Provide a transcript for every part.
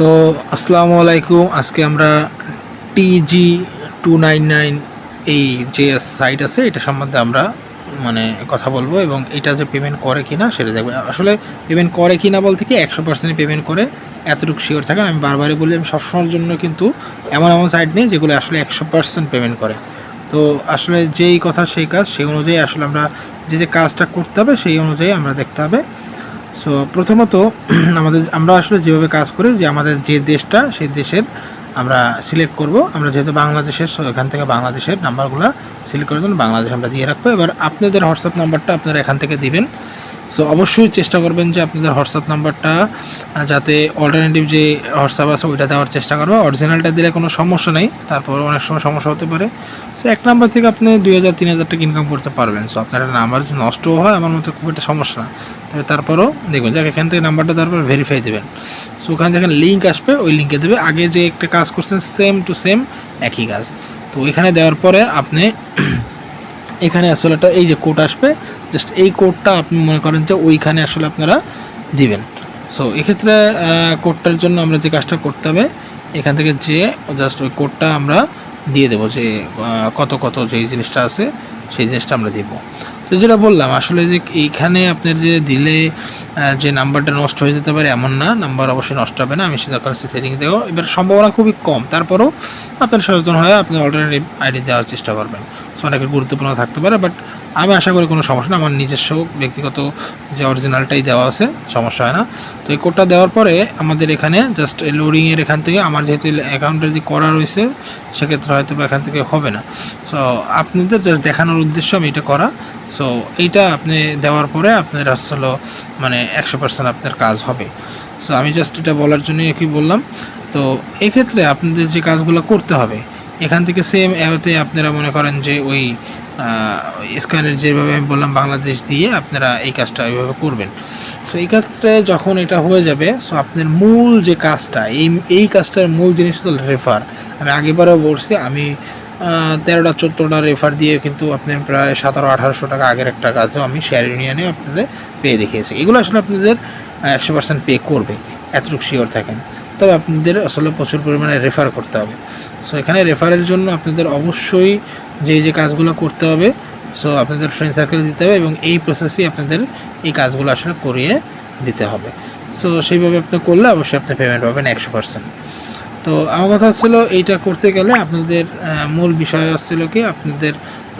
তো আসসালামু আলাইকুম। আজকে আমরা টিজি টু নাইন নাইন এই যে সাইট আছে, এটা সম্বন্ধে আমরা মানে কথা বলব এবং এটা যে পেমেন্ট করে কি না সেটা দেখব। আসলে পেমেন্ট করে কি না বলতে কি একশো পার্সেন্ট পেমেন্ট করে এতটুকু শিওর থাকেন আমি বারবারই বলি, আমি সবসময়ের জন্য কিন্তু এমন এমন সাইট নেই যেগুলো আসলে একশো পার্সেন্ট পেমেন্ট করে। তো আসলে যেই কথা, সেই কাজ, সেই অনুযায়ী আসলে আমরা যে যে কাজটা করতে হবে, সেই অনুযায়ী আমরা দেখতে হবে। সো প্রথমত, আমাদের, আমরা আসলে যেভাবে কাজ করি, যে আমাদের যে দেশটা, সেই দেশের আমরা সিলেক্ট করব। আমরা যেহেতু বাংলাদেশের এখান থেকে বাংলাদেশের নাম্বারগুলো সিলেক্ট করার জন্য বাংলাদেশ আমরা দিয়ে রাখব। এবার আপনাদের হোয়াটসঅ্যাপ নাম্বারটা আপনারা এখান থেকে দিবেন। সো অবশ্যই চেষ্টা করবেন যে আপনাদের হোয়াটসঅ্যাপ নাম্বারটা যাতে অল্টারনেটিভ যে হোয়াটসঅ্যাপ আছে, ওইটা দেওয়ার চেষ্টা করব। অরিজিনালটা দিলে কোনো সমস্যা নেই, তারপর অনেক সময় সমস্যা হতে পারে। সো এক নাম্বার থেকে আপনি দুই হাজার, তিন হাজার টাকা ইনকাম করতে পারবেন। সো আপনার নাম্বার যদি নষ্টও হয়, আমার মতো খুব একটা সমস্যা না। তবে তারপরও দেখবেন, যাক, এখান থেকে নাম্বারটা তারপর ভেরিফাই দেবেন। সো ওখান থেকে লিঙ্ক আসবে, ওই লিঙ্কে দেবে, আগে যে একটা কাজ করছেন সেম টু সেম একই কাজ। তো এখানে দেওয়ার পরে আপনি এখানে আসলে একটা এই যে কোড আসবে জাস্ট এই কোডটা আপনি মনে করেন যে ওইখানে আসলে আপনারা দিবেন। সো এক্ষেত্রে কোডটার জন্য আমরা যে কাজটা করতে হবে, এখান থেকে যে জাস্ট ওই কোডটা আমরা দিয়ে দেবো যে কত কত যেই জিনিসটা আছে, সেই জিনিসটা আমরা দিব। তো যেটা বললাম, আসলে যে এইখানে আপনার যে দিলে যে নাম্বারটা নষ্ট হয়ে যেতে পারে এমন না, নাম্বার অবশ্যই নষ্ট হবে না, আমি সেটা করেছি সেটিং দেবো। এবার সম্ভাবনা খুবই কম, তারপরেও আপনার সচেতন হয়ে আপনি অল্টারনেটিভ আইডি দেওয়ার চেষ্টা করবেন। অনেকের গুরুত্বপূর্ণ থাকতে পারে বাট আমি আশা করি কোনো সমস্যা না আমার নিজস্ব ব্যক্তিগত যে অরিজিনালটাই দেওয়া আছে, সমস্যা হয় না। তো এই কোডটা দেওয়ার পরে আমাদের এখানে জাস্ট লোডিংয়ের এখান থেকে আমার যেহেতু অ্যাকাউন্টে যদি করা রয়েছে, সেক্ষেত্রে হয়তো এখান থেকে হবে না। সো আপনাদের জাস্ট দেখানোর উদ্দেশ্য আমি এটা করা। সো এইটা আপনি দেওয়ার পরে আপনার আসলে মানে একশো পার্সেন্ট আপনার কাজ হবে। সো আমি জাস্ট এটা বলার জন্যই কি বললাম। তো এক্ষেত্রে আপনাদের যে কাজগুলো করতে হবে এখান থেকে সেম অ্যাপতে আপনারা মনে করেন যে ওই স্ক্যানের যেভাবে আমি বললাম বাংলাদেশ দিয়ে আপনারা এই কাজটা ওইভাবে করবেন। সো এই ক্ষেত্রে যখন এটা হয়ে যাবে সো আপনার মূল যে কাজটা, এই এই কাজটার মূল জিনিস হলো রেফার আমি আগেবারও বলছি, আমি তেরোটা, চোদ্দোটা রেফার দিয়ে কিন্তু আপনার প্রায় সতেরো, আঠারোশো টাকা আগের একটা কাজও আমি শেয়ার ইউনিয়নে আপনাদের পেয়ে দেখিয়েছি। এগুলো আসলে আপনাদের একশো পার্সেন্ট পে করবে, এতটুকু শিওর থাকেন। তবে আপনাদের আসলে প্রচুর পরিমাণে রেফার করতে হবে। সো এখানে রেফারের জন্য আপনাদের অবশ্যই যে যে কাজগুলো করতে হবে সো আপনাদের ফ্রেন্ড সার্কেল দিতে হবে এবং এই প্রসেসেই আপনাদের এই কাজগুলো আসলে করিয়ে দিতে হবে। সো সেইভাবে আপনি করলে অবশ্যই আপনি পেমেন্ট পাবেন একশো পার্সেন্ট তো আমার কথা হচ্ছিল, এইটা করতে গেলে আপনাদের মূল বিষয় হচ্ছিল কি, আপনাদের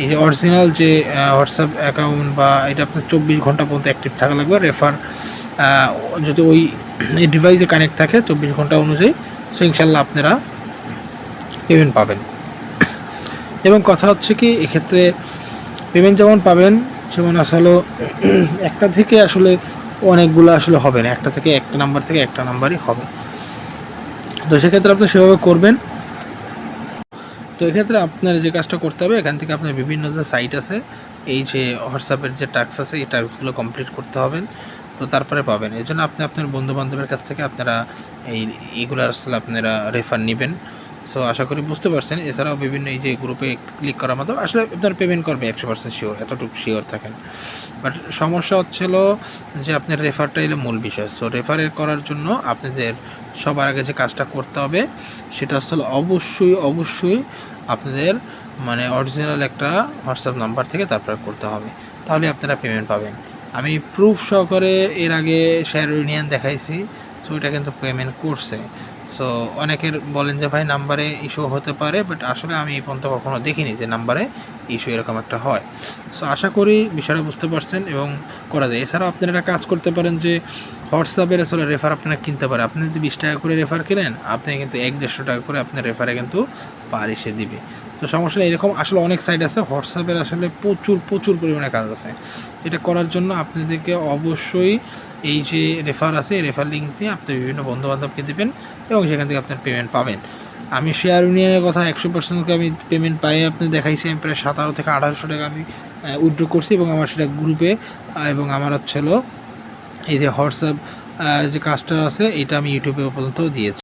এই যে অরিজিনাল যে হোয়াটসঅ্যাপ অ্যাকাউন্ট বা এটা আপনার চব্বিশ ঘণ্টা পর্যন্ত অ্যাক্টিভ থাকা লাগবে রেফার যদি ওই ডিভাইসে কানেক্ট থাকে চব্বিশ ঘণ্টা অনুযায়ী সো ইনশাল্লাহ আপনারা পেমেন্ট পাবেন। এবং কথা হচ্ছে কি, এক্ষেত্রে পেমেন্ট যেমন পাবেন যেমন আসলে একটা থেকে আসলে অনেকগুলো আসলে হবে না, একটা থেকে একটা নাম্বার থেকে একটা নাম্বারই হবে। তো সেক্ষেত্রে আপনি সেভাবে করবেন। তো এক্ষেত্রে আপনার যে কাজটা করতে হবে, এখান থেকে আপনার বিভিন্ন যে সাইট আছে, এই যে হোয়াটসঅ্যাপের যে টাস্ক আছে, এই টাস্কগুলো কমপ্লিট করতে হবেন তো তারপরে পাবেন। এই জন্য আপনি আপনার বন্ধু বান্ধবের কাছ থেকে আপনারা এই এইগুলো আসলে আপনারা রেফার নেবেন। সো আশা করি বুঝতে পারছেন। এছাড়াও বিভিন্ন এই যে গ্রুপে ক্লিক করার মাধ্যমে আসলে আপনার পেমেন্ট করবে একশো পার্সেন্ট শিওর এতটুকু শিওর থাকেন। বাট সমস্যা হচ্ছিল যে আপনার রেফারটা এলো মূল বিষয়। সো রেফারের করার জন্য আপনাদের সবার আগে যে কাজটা করতে হবে, সেটা আসলে অবশ্যই অবশ্যই আপনাদের মানে অরিজিনাল একটা হোয়াটসঅ্যাপ নাম্বার থেকে তারপরে করতে হবে। তাহলে আপনারা পেমেন্ট পাবেন। আমি প্রুফ সহকারে এর আগে শেয়ার ইউনিয়ন দেখাইছি সো এটা কিন্তু পেমেন্ট করছে। সো অনেকের বলেন যে, ভাই নাম্বারে ইস্যু হতে পারে বাট আসলে আমি এই পর্যন্ত কখনো দেখিনি যে নাম্বারে ইস্যু এরকম একটা হয়। সো আশা করি বিষয়টা বুঝতে পারছেন এবং করা যায়। এছাড়াও আপনারা একটা কাজ করতে পারেন যে হোয়াটসঅ্যাপের আসলে রেফার আপনারা কিনতে পারেন আপনি যদি বিশ টাকা করে রেফার কেনেন, আপনি কিন্তু এক দেড়শো টাকা করে আপনার রেফারে কিন্তু পার এসে দিবে। তো সমস্যা নেই, এরকম আসলে অনেক সাইট আছে হোয়াটসঅ্যাপের আসলে প্রচুর প্রচুর পরিমাণে কাজ আছে। এটা করার জন্য আপনাদেরকে অবশ্যই এই যে রেফার আছে, এই রেফার লিঙ্ক দিয়ে আপনি বিভিন্ন বন্ধু বান্ধবকে দেবেন এবং সেখান থেকে আপনার পেমেন্ট পাবেন। আমি শেয়ার ইউনিয়নের কথা একশো পার্সেন্টকে আমি পেমেন্ট পাই, আপনি দেখাইছি, আমি প্রায় সাতারো থেকে আঠারোশো টাকা আমি উইথড্র করছি এবং আমার সেটা গ্রুপে এবং আমার হচ্ছে এই যে হোয়াটসঅ্যাপ যে কাজটা আছে, এটা আমি ইউটিউবে পর্যন্ত দিয়েছি।